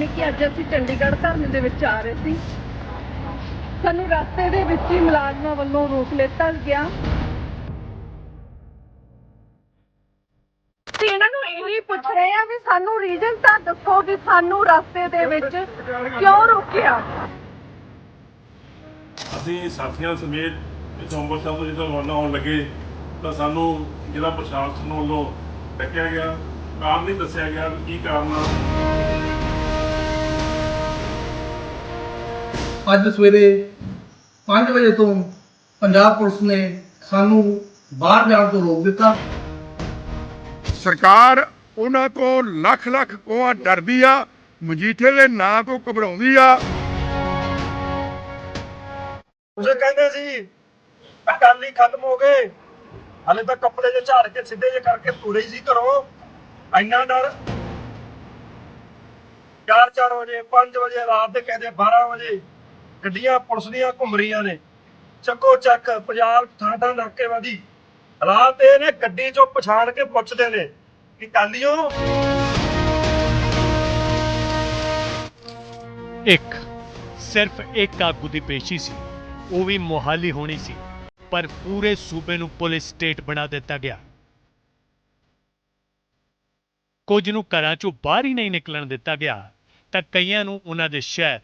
ਨਹੀਂ ਕਿ ਅੱਜ ਅਸੀਂ ਚੰਡੀਗੜ੍ਹ ਧਰਨੇ ਦੇ ਵਿੱਚ ਆ ਰਹੇ ਸੀ। ਸਾਨੂੰ ਰਸਤੇ ਦੇ ਵਿੱਚ ਹੀ ਮੁਲਾਜ਼ਮਾਂ ਵੱਲੋਂ ਰੋਕ ਲਿੱਤਾ ਗਿਆ। ਤੇ ਇਹਨਾਂ ਨੂੰ ਇਹੀ ਪੁੱਛ ਰਹੇ ਆ ਵੀ ਸਾਨੂੰ ਰੀਜ਼ਨ ਤਾਂ ਦੱਸੋ ਵੀ ਸਾਨੂੰ ਰਸਤੇ ਦੇ ਵਿੱਚ ਕਿਉਂ ਰੋਕਿਆ? ਅਸੀਂ ਸਾਥੀਆਂ ਸਮੇਤ ਇਸ ਅੰਮ੍ਰਿਤਸਰ ਤੋਂ ਜਦੋਂ ਰਵਾਨਾ ਹੋਣ ਲੱਗੇ, ਤਾਂ ਸਾਨੂੰ ਜ਼ਿਲ੍ਹਾ ਪ੍ਰਸ਼ਾਸਨ ਵੱਲੋਂ ਡੱਕਿਆ ਗਿਆ। ਕਾਰਨ ਨਹੀਂ ਦੱਸਿਆ ਗਿਆ ਕੀ ਕਾਰਨ ਆ। ਅੱਜ ਸਵੇਰੇ 5 ਵਜੇ ਤੋਂ ਪੰਜਾਬ ਪੁਲਿਸ ਨੇ ਸਾਨੂੰ ਬਾਹਰ ਜਾਣ ਤੋਂ ਰੋਕ ਦਿੱਤਾ। ਸਰਕਾਰ ਉਹਨਾਂ ਤੋਂ ਲੱਖ ਲੱਖ ਕੋਹਾਂ ਡਰਦੀ ਆ ਮਜੀਠੇ ਦੇ ਨਾਂ ਤੋਂ ਘਬਰਾਉਂਦੀ ਆ। ਤੁਸੀਂ ਕਹਿੰਦੇ ਸੀ ਅਕਾਲੀ ਖਤਮ ਹੋ ਗਏ ਹਲੇ ਤਾਂ ਕੱਪੜੇ ਜੇ ਝਾੜ ਕੇ ਸਿੱਧੇ ਜੇ ਕਰਕੇ ਤੁਰੇ ਸੀ ਘਰੋਂ। ਇੰਨਾ ਡਰ। 4-4 ਵਜੇ 5 ਵਜੇ ਰਾਤ ਦੇ ਕਹਿੰਦੇ 12 ਵਜੇ। ਗੱਡੀਆਂ, ਪੁਲਿਸ ਦੀਆਂ ਘੁੰਮ ਰਹੀਆਂ ਨੇ। ਚੱਕੋ ਚੱਕ, ਪੰਜਾਬ ਥਾਂ ਥਾਂ ਹਾਲਾਤ ਇਹ ਨੇ, ਗੱਡੀ ਚੋਂ ਪਛਾਣ ਕੇ ਪੁੱਛਦੇ ਨੇ ਕਿ ਕਾਲੀਓ। ਇੱਕ, ਸਿਰਫ ਇੱਕ ਆਗੂ ਦੀ ਪੇਸ਼ੀ ਸੀ। ਉਹ ਵੀ ਮੋਹਾਲੀ ਹੋਣੀ ਸੀ, ਪਰ ਪੂਰੇ ਸੂਬੇ ਨੂੰ ਪੁਲਿਸ ਸਟੇਟ ਬਣਾ ਦਿੱਤਾ ਗਿਆ। ਕੁਝ ਨੂੰ ਘਰਾਂ ਚੋਂ ਬਾਹਰ ਹੀ ਨਹੀਂ ਨਿਕਲਣ ਦਿੱਤਾ ਗਿਆ, ਤਾਂ ਕਈਆਂ ਨੂੰ ਉਹਨਾਂ ਦੇ ਸ਼ਹਿਰ,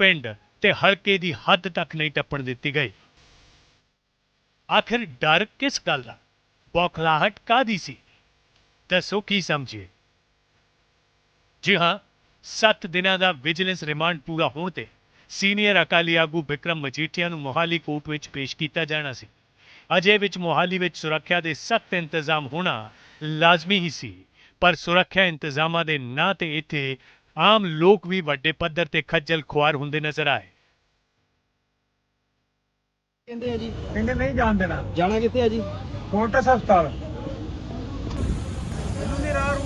ਪਿੰਡ ਤੇ ਹਲਕੇ ਦੀ ਹੱਦ ਤੱਕ ਨਹੀਂ ਟੱਪਣ ਦਿੱਤੀ ਗਈ। ਆਖਿਰ ਡਰ ਕਿਸ ਗੱਲ ਦਾ? ਬੌਖਲਾਹਟ ਕਾਦੀ ਸੀ? ਦੱਸੋ ਕੀ ਸਮਝੀਏ? ਜੀ ਹਾਂ 7 ਦਿਨਾਂ ਦਾ ਵਿਜੀਲੈਂਸ ਰਿਮਾਂਡ ਪੂਰਾ ਹੋਣ ਤੇ ਸੀਨੀਅਰ ਅਕਾਲੀ ਆਗੂ ਵਿਕਰਮ ਮਜੀਠੀਆ ਨੂੰ ਮੋਹਾਲੀ ਕੋਰਟ ਵਿੱਚ ਪੇਸ਼ ਕੀਤਾ ਜਾਣਾ ਸੀ। ਅਜੇ ਵਿੱਚ ਮੋਹਾਲੀ ਵਿੱਚ ਸੁਰੱਖਿਆ ਦੇ ਸਖਤ ਇੰਤਜ਼ਾਮ ਹੋਣਾ ਲਾਜ਼ਮੀ ਹੀ ਸੀ, ਪਰ ਸੁਰੱਖਿਆ ਇੰਤਜ਼ਾਮਾਂ ਦੇ ਨਾਂ ਤੇ ਇੱਥੇ ਆਮ ਲੋਕ ਵੀ ਵੱਡੇ ਪੱਧਰ ਤੇ ਖੱਜਲ ਖੁਆਰ ਹੁੰਦੇ ਨਜ਼ਰ ਆਏ। ਕਹਿੰਦੇ ਆ ਜੀ। ਕਹਿੰਦੇ ਨਹੀਂ ਜਾਣ ਦੇਣਾ। ਜਾਣਾ ਕਿੱਥੇ ਆ ਜੀ? ਕੋਟਸ ਹਸਪਤਾਲ।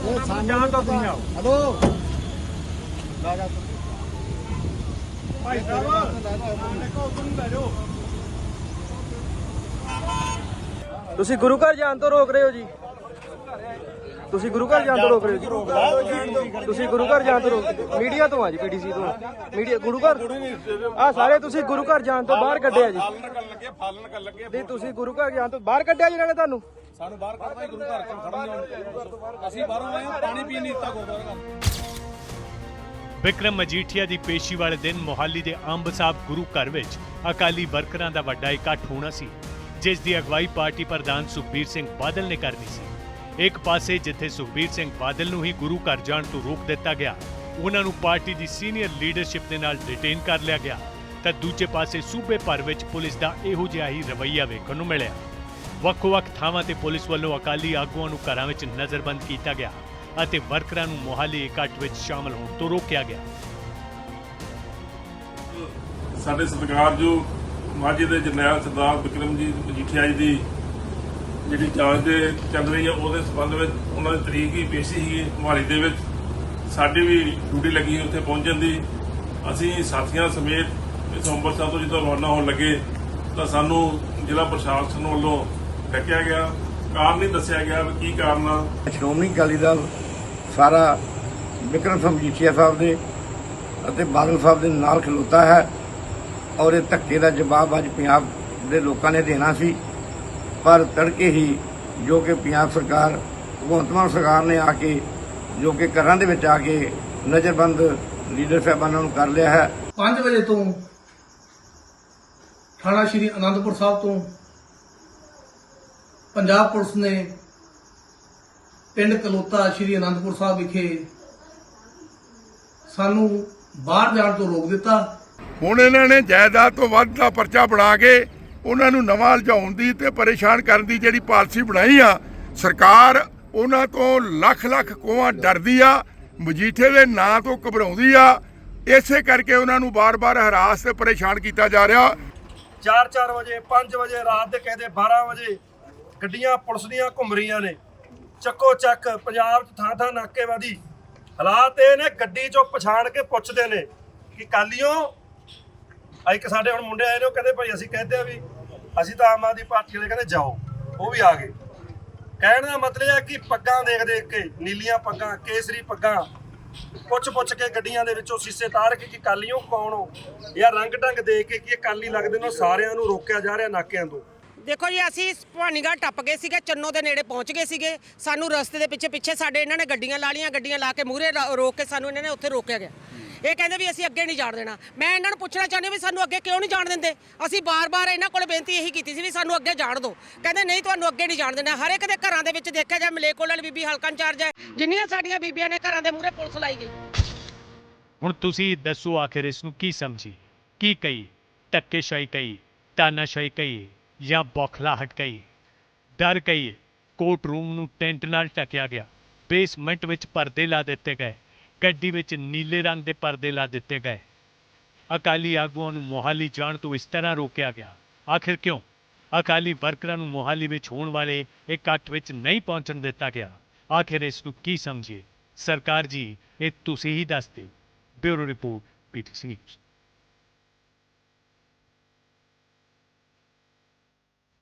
ਉਹ ਸਾਨੂੰ ਤਾਂ ਤੁਸੀਂ ਆਓ ਹਲੋ। ਭਾਈ ਤੁਸੀਂ ਗੁਰੂ ਘਰ ਜਾਣ ਤੋਂ ਰੋਕ ਰਹੇ ਹੋ ਜੀ? ਤੁਸੀਂ ਗੁਰੂ ਘਰ ਜਾਣ ਤੋਂ ਰੋਕ ਰਹੇ ਹੋ ਤੁਸੀਂ ਗੁਰੂ ਘਰ ਜਾਣ ਤੋਂ ਰੋਕ ਮੀਡੀਆ ਤੋਂ ਆ ਜੀ ਪੀਡੀਸੀ ਤੋਂ। ਮੀਡੀਆ ਗੁਰੂ ਘਰ? ਆ ਸਾਰੇ ਤੁਸੀਂ ਗੁਰੂ ਘਰ ਜਾਣ ਤੋਂ ਬਾਹਰ ਕੱਢਿਆ ਜੀ। ਨਹੀਂ ਤੁਸੀਂ ਗੁਰੂ ਘਰ ਜਾਣ ਤੋਂ ਬਾਹਰ ਕੱਢਿਆ ਜੀ ਇਹਨਾਂ ਨੇ ਤੁਹਾਨੂੰ ਵਿਕਰਮ ਮਜੀਠੀਆ ਦੀ ਪੇਸ਼ੀ ਵਾਲੇ ਦਿਨ ਮੋਹਾਲੀ ਦੇ ਅੰਬ ਸਾਹਿਬ ਗੁਰੂ ਘਰ ਵਿੱਚ ਅਕਾਲੀ ਵਰਕਰਾਂ ਦਾ ਵੱਡਾ ਇਕੱਠ ਹੋਣਾ ਸੀ ਜਿਸ ਦੀ ਅਗਵਾਈ ਪਾਰਟੀ ਪ੍ਰਧਾਨ ਸੁਖਬੀਰ ਸਿੰਘ ਬਾਦਲ ਨੇ ਕਰਨੀ ਸੀ। ਇੱਕ ਪਾਸੇ ਜਿੱਥੇ ਸੁਖਬੀਰ ਸਿੰਘ ਬਾਦਲ ਨੂੰ ਹੀ ਗੁਰੂ ਘਰ ਜਾਣ ਤੋਂ ਰੋਕ ਦਿੱਤਾ ਗਿਆ, ਉਹਨਾਂ ਨੂੰ ਪਾਰਟੀ ਦੀ ਸੀਨੀਅਰ ਲੀਡਰਸ਼ਿਪ ਦੇ ਨਾਲ ਡਿਟੇਨ ਕਰ ਲਿਆ ਗਿਆ, ਤਾਂ ਦੂਜੇ ਪਾਸੇ ਸੂਬੇ ਭਰ ਵਿੱਚ ਪੁਲਿਸ ਦਾ ਇਹੋ ਜਿਹਾ ਹੀ ਰਵੱਈਆ ਵੇਖਣ ਨੂੰ ਮਿਲਿਆ। ਵੱਖ-ਵੱਖ ਥਾਵਾਂ ਤੇ ਪੁਲਿਸ ਵੱਲੋਂ ਅਕਾਲੀ ਆਗੂਆਂ ਨੂੰ ਘਰਾਂ ਵਿੱਚ ਨਜ਼ਰਬੰਦ ਕੀਤਾ ਗਿਆ ਅਤੇ ਵਰਕਰਾਂ ਨੂੰ ਮੋਹਾਲੀ ਇਕੱਠ ਵਿੱਚ ਸ਼ਾਮਲ ਹੋਣ ਤੋਂ ਰੋਕਿਆ ਗਿਆ। ਸਾਡੇ ਸਤਿਕਾਰਯੋਗ ਮਾਝੇ ਦੇ ਜਰਨੈਲ ਸਰਦਾਰ ਵਿਕਰਮਜੀਤ ਮਜੀਠੀਆ ਜੀ ਦੀ ਜਿਹੜੀ ਜਾਂਚ ਦੇ ਚੱਲ ਰਹੀ ਹੈ, ਉਹਦੇ ਸੰਬੰਧ ਵਿੱਚ ਉਹਨਾਂ ਦੀ ਤਰੀਕ ਹੀ ਪੇਸ਼ੀ ਸੀ ਮੋਹਾਲੀ ਦੇ ਵਿੱਚ। ਸਾਡੀ ਵੀ ਡਿਊਟੀ ਲੱਗੀ ਉੱਥੇ ਪਹੁੰਚਣ ਦੀ। ਅਸੀਂ ਸਾਥੀਆਂ ਸਮੇਤ ਇਸ ਅੰਮ੍ਰਿਤਸਰ ਤੋਂ ਜਦੋਂ ਰਵਾਨਾ ਹੋਣ ਲੱਗੇ, ਤਾਂ ਸਾਨੂੰ ਜ਼ਿਲ੍ਹਾ ਪ੍ਰਸ਼ਾਸਨ ਵੱਲੋਂ ਡੱਕਿਆ ਗਿਆ। ਕਾਰਨ ਨਹੀਂ ਦੱਸਿਆ ਗਿਆ ਵੀ ਕੀ ਕਾਰਨ ਆ। ਸ਼੍ਰੋਮਣੀ ਅਕਾਲੀ ਦਲ ਸਾਰਾ ਵਿਕਰਮ ਸਿੰਘ ਸਾਹਿਬ ਦੇ ਅਤੇ ਬਾਦਲ ਸਾਹਿਬ ਦੇ ਨਾਲ ਖਲੋਤਾ ਹੈ ਔਰ ਇਹ ਧੱਕੇ ਦਾ ਜਵਾਬ ਅੱਜ ਪੰਜਾਬ ਦੇ ਲੋਕਾਂ ਨੇ ਦੇਣਾ ਸੀ। ਪਰ ਤੜਕੇ ਹੀ ਜੋ ਕਿ ਪੰਜਾਬ ਸਰਕਾਰ ਭਗਵੰਤ ਮਾਨ ਸਰਕਾਰ ਨੇ ਆ ਕੇ ਜੋ ਕਿ ਘਰਾਂ ਦੇ ਵਿੱਚ ਆ ਕੇ ਨਜ਼ਰਬੰਦ ਲੀਡਰ ਸਾਹਿਬਾਨਾਂ ਨੂੰ ਕਰ ਲਿਆ ਹੈ। 5 ਵਜੇ ਤੋਂ ਥਾਣਾ ਸ਼੍ਰੀ ਅਨੰਦਪੁਰ ਸਾਹਿਬ ਤੋਂ ਪੰਜਾਬ ਪੁਲਿਸ ਨੇ ਪਿੰਡ ਕਲੋਤਾ ਸ਼੍ਰੀ ਅਨੰਦਪੁਰ ਸਾਹਿਬ ਵਿਖੇ ਸਾਨੂੰ ਬਾਹਰ ਜਾਣ ਤੋਂ ਰੋਕ ਦਿੱਤਾ। ਹੁਣ ਇਹਨਾਂ ਨੇ ਜਾਇਦਾਦ ਤੋਂ ਵੱਧ ਦਾ ਪਰਚਾ ਬਣਾ ਕੇ ਉਹਨਾਂ ਨੂੰ ਨਵਾਂ ਲਜਾਉਣ ਦੀ ਤੇ ਪਰੇਸ਼ਾਨ ਕਰਨ ਦੀ ਜਿਹੜੀ ਪਾਲਿਸੀ ਬਣਾਈ ਆ, ਸਰਕਾਰ ਉਹਨਾਂ ਤੋਂ ਲੱਖ ਲੱਖ ਕੋਹਾਂ ਡਰਦੀ ਆ, ਮਜੀਠੇ ਦੇ ਨਾਂ ਤੋਂ ਘਬਰਾਉਂਦੀ ਆ, ਇਸੇ ਕਰਕੇ ਉਹਨਾਂ ਨੂੰ ਬਾਰ-ਬਾਰ ਹਰਾਸ ਤੇ ਪਰੇਸ਼ਾਨ ਕੀਤਾ ਜਾ ਰਿਹਾ। 4-4 ਵਜੇ 5 ਵਜੇ, ਰਾਤ ਦੇ ਕਹਿੰਦੇ 12 ਵਜੇ ਗੱਡੀਆਂ, ਪੁਲਿਸ ਦੀਆਂ ਘੁੰਮ ਰਹੀਆਂ ਨੇ। ਚੱਕੋ ਚੱਕ, ਪੰਜਾਬ 'ਚ ਥਾਂ ਥਾਂ ਨਾਕੇਬਾਜ਼ੀ ਹਾਲਾਤ ਇਹ ਨੇ, ਗੱਡੀ 'ਚੋਂ ਪਛਾਣ ਕੇ ਪੁੱਛਦੇ ਨੇ ਕਿ ਕਾਲੀਓ ਆ ਇੱਕ ਸਾਡੇ ਹੁਣ ਮੁੰਡੇ ਆਏ ਨੇ, ਉਹ ਕਹਿੰਦੇ ਭਾਈ ਅਸੀਂ ਕਹਿੰਦੇ ਆ ਵੀ ਅਸੀਂ ਤਾਂ ਆਮ ਆਦਮੀ ਪਾਰਟੀ ਵਾਲੇ ਕਹਿੰਦੇ ਜਾਓ, ਉਹ ਵੀ ਆ ਗਏ। ਕਹਿਣ ਦਾ ਮਤਲਬ ਹੈ ਕਿ ਪੱਗਾਂ ਦੇਖ ਦੇਖ ਕੇ, ਨੀਲੀਆਂ ਪੱਗਾਂ, ਕੇਸਰੀ ਪੱਗਾਂ ਪੁੱਛ ਪੁੱਛ ਕੇ ਗੱਡੀਆਂ ਦੇ ਵਿੱਚੋਂ ਸੀਸੇ ਤਾਰ ਕੇ ਕਿ ਕਾਲੀਓ ਕੌਣ ਹੋ? ਜਾਂ ਰੰਗ ਢੰਗ ਦੇਖ ਕੇ ਕਿ ਇਹ ਕਾਲੀ ਲੱਗਦੇ ਨੇ, ਉਹ ਸਾਰਿਆਂ ਨੂੰ ਰੋਕਿਆ ਜਾ ਰਿਹਾ ਨਾਕਿਆਂ ਤੋਂ। ਦੇਖੋ ਜੀ ਅਸੀਂ ਭਵਾਨੀਗੜ੍ਹ ਟੱਪ ਗਏ ਸੀਗੇ ਚੰਨੋ ਦੇ ਨੇੜੇ ਪਹੁੰਚ ਗਏ ਸੀਗੇ। ਸਾਨੂੰ ਰਸਤੇ ਦੇ ਪਿੱਛੇ ਪਿੱਛੇ ਸਾਡੇ ਇਹਨਾਂ ਨੇ ਗੱਡੀਆਂ ਲਾ ਲੀਆਂ ਗੱਡੀਆਂ ਲਾ ਕੇ ਮੂਹਰੇ ਰ- ਰੋਕ ਕੇ ਸਾਨੂੰ ਇਹਨਾਂ ਨੇ ਉੱਥੇ ਰੋਕਿਆ ਗਿਆ। ਇਹ ਕਹਿੰਦੇ ਵੀ ਅਸੀਂ ਅੱਗੇ ਨਹੀਂ ਜਾਣ ਦੇਣਾ। ਮੈਂ ਇਹਨਾਂ ਨੂੰ ਪੁੱਛਣਾ ਚਾਹੁੰਦੀ ਹਾਂ ਵੀ ਸਾਨੂੰ ਅੱਗੇ ਕਿਉਂ ਨਹੀਂ ਜਾਣ ਦਿੰਦੇ? ਅਸੀਂ ਬਾਰ-ਬਾਰ ਇਹਨਾਂ ਕੋਲ ਬੇਨਤੀ ਇਹੀ ਕੀਤੀ ਸੀ ਵੀ ਸਾਨੂੰ ਅੱਗੇ ਜਾਣ ਦਿਓ। ਕਹਿੰਦੇ ਨਹੀਂ ਤੁਹਾਨੂੰ ਅੱਗੇ ਨਹੀਂ ਜਾਣ ਦੇਣਾ। ਹਰ ਇੱਕ ਦੇ ਘਰਾਂ ਦੇ ਵਿੱਚ ਦੇਖਿਆ ਜਾਏ ਮਲੇਕੋਲ ਵਾਲੀ ਬੀਬੀ ਹਲਕਾ ਇੰਚਾਰਜ ਹੈ ਜਿੰਨੀਆਂ ਸਾਡੀਆਂ ਬੀਬੀਆਂ ਨੇ ਘਰਾਂ ਦੇ ਮੂਹਰੇ ਪੁਲਿਸ ਲਾਈ ਗਈ। ਹੁਣ ਤੁਸੀਂ ਦੱਸੋ ਆਖਿਰ ਇਸ ਨੂੰ ਕੀ ਸਮਝੀ? ਕੀ ਕਹੀ? ਧੱਕੇਸ਼ਾਹੀ ਕਹੀ? ਤਾਨਾਸ਼ਾਹੀ ਕਹੀ? ਜਾਂ ਬੌਖਲਾਹਟ ਕਹੀ, ਡਰ ਕਹੀ ਕੋਰਟ ਰੂਮ ਨੂੰ ਟੈਂਟ ਨਾਲ ਢੱਕਿਆ ਗਿਆ ਬੇਸਮੈਂਟ ਵਿੱਚ ਪਰਦੇ ਲਾ ਦਿੱਤੇ ਗਏ, ਗੱਡੀ ਵਿੱਚ ਨੀਲੇ ਰੰਗ ਦੇ ਪਰਦੇ ਲਾ ਦਿੱਤੇ ਗਏ। ਅਕਾਲੀ ਆਗੂਆਂ ਨੂੰ ਮੋਹਾਲੀ ਜਾਣ ਤੋਂ ਇਸ ਤਰ੍ਹਾਂ ਰੋਕਿਆ ਗਿਆ, ਆਖਿਰ ਕਿਉਂ? ਅਕਾਲੀ ਵਰਕਰਾਂ ਨੂੰ ਮੋਹਾਲੀ ਵਿੱਚ ਹੋਣ ਵਾਲੇ ਇਕੱਠ ਵਿੱਚ ਨਹੀਂ ਪਹੁੰਚਣ ਦਿੱਤਾ ਗਿਆ। ਆਖਿਰ ਇਸ ਨੂੰ ਕੀ ਸਮਝੀਏ? ਸਰਕਾਰ ਜੀ, ਇਹ ਤੁਸੀਂ ਹੀ ਦੱਸ ਦਿਓ ਬਿਊਰੋ ਰਿਪੋਰਟ ਪੀਟੀਸੀ